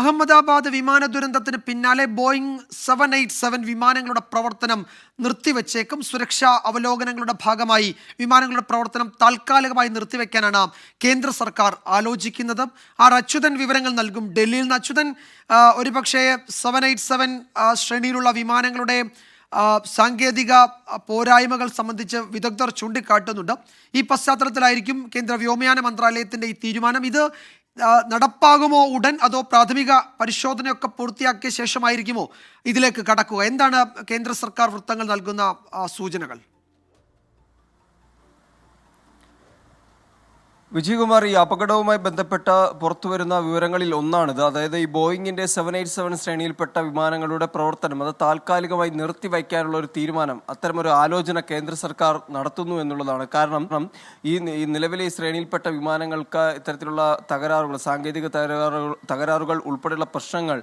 അഹമ്മദാബാദ് വിമാന ദുരന്തത്തിന് പിന്നാലെ ബോയിങ് സെവൻ എയ്റ്റ് സെവൻ വിമാനങ്ങളുടെ പ്രവർത്തനം നിർത്തിവച്ചേക്കും. സുരക്ഷാ അവലോകനങ്ങളുടെ ഭാഗമായി വിമാനങ്ങളുടെ പ്രവർത്തനം താൽക്കാലികമായി നിർത്തിവെക്കാനാണ് കേന്ദ്ര സർക്കാർ ആലോചിക്കുന്നത്. ആർ അച്യുതൻ വിവരങ്ങൾ നൽകും. ഡൽഹിയിൽ നിന്ന് അച്യുതൻ ഒരുപക്ഷെ സെവൻ എയ്റ്റ് സെവൻ ശ്രേണിയിലുള്ള വിമാനങ്ങളുടെ സാങ്കേതിക പോരായ്മകൾ സംബന്ധിച്ച് വിദഗ്ധർ ചൂണ്ടിക്കാട്ടുന്നുണ്ട്. ഈ പശ്ചാത്തലത്തിലായിരിക്കും കേന്ദ്ര വ്യോമയാന മന്ത്രാലയത്തിന്റെ ഈ തീരുമാനം. ഇത് നടപ്പാകുമോ ഉടൻ അതോ പ്രാഥമിക പരിശോധനയൊക്കെ പൂർത്തിയാക്കിയ ശേഷമായിരിക്കുമോ ഇതിലേക്ക് കടക്കുക? എന്താണ് കേന്ദ്ര സർക്കാർ വൃത്തങ്ങൾ നൽകുന്ന സൂചനകൾ? വിജയകുമാർ ഈ അപകടവുമായി ബന്ധപ്പെട്ട പുറത്തുവരുന്ന വിവരങ്ങളിൽ ഒന്നാണിത്. അതായത് ഈ ബോയിങ്ങിന്റെ സെവൻ എയ്റ്റ് സെവൻ ശ്രേണിയിൽപ്പെട്ട വിമാനങ്ങളുടെ പ്രവർത്തനം അത് താൽക്കാലികമായി നിർത്തിവയ്ക്കാനുള്ള ഒരു തീരുമാനം അത്തരമൊരു ആലോചന കേന്ദ്ര സർക്കാർ നടത്തുന്നു എന്നുള്ളതാണ്. കാരണം ഈ നിലവിലെ ഈ ശ്രേണിയിൽപ്പെട്ട വിമാനങ്ങൾക്ക് ഇത്തരത്തിലുള്ള തകരാറുകൾ സാങ്കേതിക തകരാറുകൾ തകരാറുകൾ ഉൾപ്പെടെയുള്ള പ്രശ്നങ്ങൾ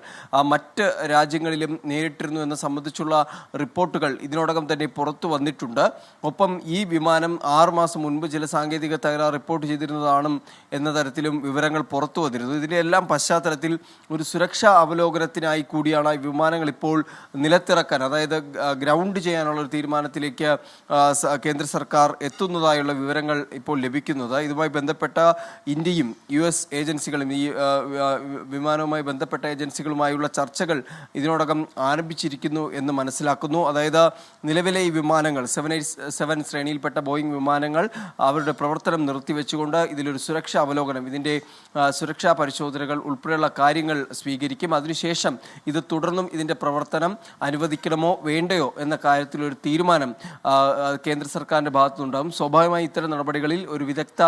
മറ്റ് രാജ്യങ്ങളിലും നേരിട്ടിരുന്നു എന്ന് സംബന്ധിച്ചുള്ള റിപ്പോർട്ടുകൾ ഇതിനോടകം തന്നെ പുറത്തു വന്നിട്ടുണ്ട്. ഒപ്പം ഈ വിമാനം ആറുമാസം മുൻപ് ചില സാങ്കേതിക തകരാർ റിപ്പോർട്ട് ചെയ്തിരുന്നതാണ് എന്ന തരത്തിലും വിവരങ്ങൾ പുറത്തു വന്നിരുന്നു. ഇതിന്റെ എല്ലാം പശ്ചാത്തലത്തിൽ ഒരു സുരക്ഷാ അവലോകനത്തിനായി കൂടിയാണ് വിമാനങ്ങൾ ഇപ്പോൾ നിലത്തിറക്കാൻ അതായത് ഗ്രൗണ്ട് ചെയ്യാനുള്ള ഒരു തീരുമാനത്തിലേക്ക് കേന്ദ്ര സർക്കാർ എത്തുന്നതായുള്ള വിവരങ്ങൾ ഇപ്പോൾ ലഭിക്കുന്നത്. ഇതുമായി ബന്ധപ്പെട്ട ഇന്ത്യയും യു എസ് ഏജൻസികളും ഈ വിമാനവുമായി ബന്ധപ്പെട്ട ഏജൻസികളുമായുള്ള ചർച്ചകൾ ഇതിനോടകം ആരംഭിച്ചിരിക്കുന്നു എന്ന് മനസ്സിലാക്കുന്നു. അതായത് നിലവിലെ ഈ വിമാനങ്ങൾ സെവൻ എയ്റ്റ് സെവൻ ശ്രേണിയിൽപ്പെട്ട ബോയിങ് വിമാനങ്ങൾ അവരുടെ പ്രവർത്തനം നിർത്തിവെച്ചുകൊണ്ട് ഇതിലൊരു സുരക്ഷാ അവലോകനം ഇതിന്റെ സുരക്ഷാ പരിശോധനകൾ ഉൾപ്പെടെയുള്ള കാര്യങ്ങൾ സ്വീകരിക്കും. അതിനുശേഷം ഇത് തുടർന്നും ഇതിന്റെ പ്രവർത്തനം അനുവദിക്കണമോ വേണ്ടയോ എന്ന കാര്യത്തിലൊരു തീരുമാനം കേന്ദ്ര സർക്കാരിന്റെ ഭാഗത്തുനിന്നുണ്ടാകും. സ്വാഭാവികമായി ഇത്തരം നടപടികളിൽ ഒരു വിദഗ്ധ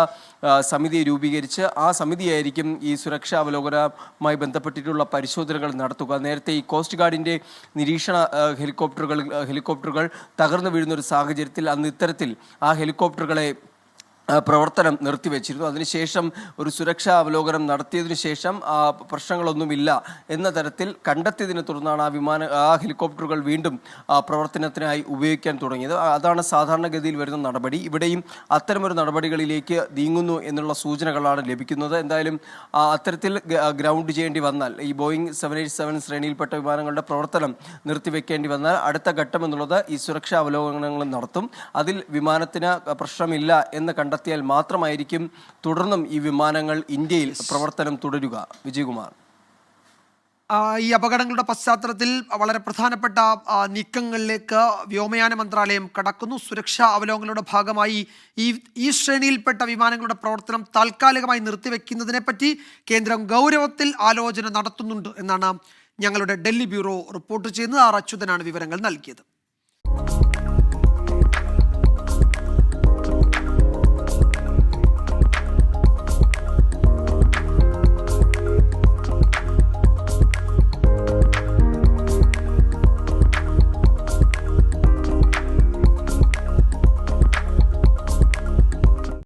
സമിതി രൂപീകരിച്ച് ആ സമിതിയായിരിക്കും ഈ സുരക്ഷാ അവലോകനവുമായി ബന്ധപ്പെട്ടിട്ടുള്ള പരിശോധനകൾ നടത്തുക. നേരത്തെ ഈ കോസ്റ്റ് ഗാർഡിന്റെ നിരീക്ഷണ ഹെലികോപ്റ്ററുകൾ ഹെലികോപ്റ്ററുകൾ തകർന്നു വീഴുന്ന ഒരു സാഹചര്യത്തിൽ അന്ന് ഇത്തരത്തിൽ ആ ഹെലികോപ്റ്ററുകളെ പ്രവർത്തനം നിർത്തിവെച്ചിരുന്നു. അതിനുശേഷം ഒരു സുരക്ഷാ അവലോകനം നടത്തിയതിനു ശേഷം പ്രശ്നങ്ങളൊന്നുമില്ല എന്ന തരത്തിൽ കണ്ടെത്തിയതിനെ തുടർന്നാണ് ആ വിമാന ആ ഹെലികോപ്റ്ററുകൾ വീണ്ടും പ്രവർത്തനത്തിനായി ഉപയോഗിക്കാൻ തുടങ്ങിയത്. അതാണ് സാധാരണഗതിയിൽ വരുന്ന നടപടി. ഇവിടെയും അത്തരമൊരു നടപടികളിലേക്ക് നീങ്ങുന്നു എന്നുള്ള സൂചനകളാണ് ലഭിക്കുന്നത്. എന്തായാലും അത്തരത്തിൽ ഗ്രൗണ്ട് ചെയ്യേണ്ടി വന്നാൽ ഈ ബോയിങ് സെവൻ എയ്റ്റ് സെവൻ ശ്രേണിയിൽപ്പെട്ട വിമാനങ്ങളുടെ പ്രവർത്തനം നിർത്തിവെക്കേണ്ടി വന്നാൽ അടുത്ത ഘട്ടം എന്നുള്ളത് ഈ സുരക്ഷാ അവലോകനങ്ങൾ നടത്തും. അതിൽ വിമാനത്തിന് പ്രശ്നമില്ല എന്ന് കണ്ടെത്തിയാൽ മാത്രമായിരിക്കും തുടർന്നും ഈ വിമാനങ്ങൾ ഇന്ത്യയിൽ പ്രവർത്തനം തുടരുക. വിജയകുമാർ. ഈ അപകടങ്ങളുടെ പശ്ചാത്തലത്തിൽ വളരെ പ്രധാനപ്പെട്ട നീക്കങ്ങളിലേക്ക് വ്യോമയാന മന്ത്രാലയം കടക്കുന്നു. സുരക്ഷാ അവലോകനങ്ങളുടെ ഭാഗമായി ഈ ഈ ശ്രേണിയിൽപ്പെട്ട വിമാനങ്ങളുടെ പ്രവർത്തനം താൽക്കാലികമായി നിർത്തിവെക്കുന്നതിനെപ്പറ്റി കേന്ദ്രം ഗൗരവത്തിൽ ആലോചന നടത്തുന്നുണ്ട് എന്നാണ് ഞങ്ങളുടെ ഡൽഹി ബ്യൂറോ റിപ്പോർട്ട് ചെയ്യുന്നത്. ആർ അച്യുതനാണ് വിവരങ്ങൾ നൽകിയത്.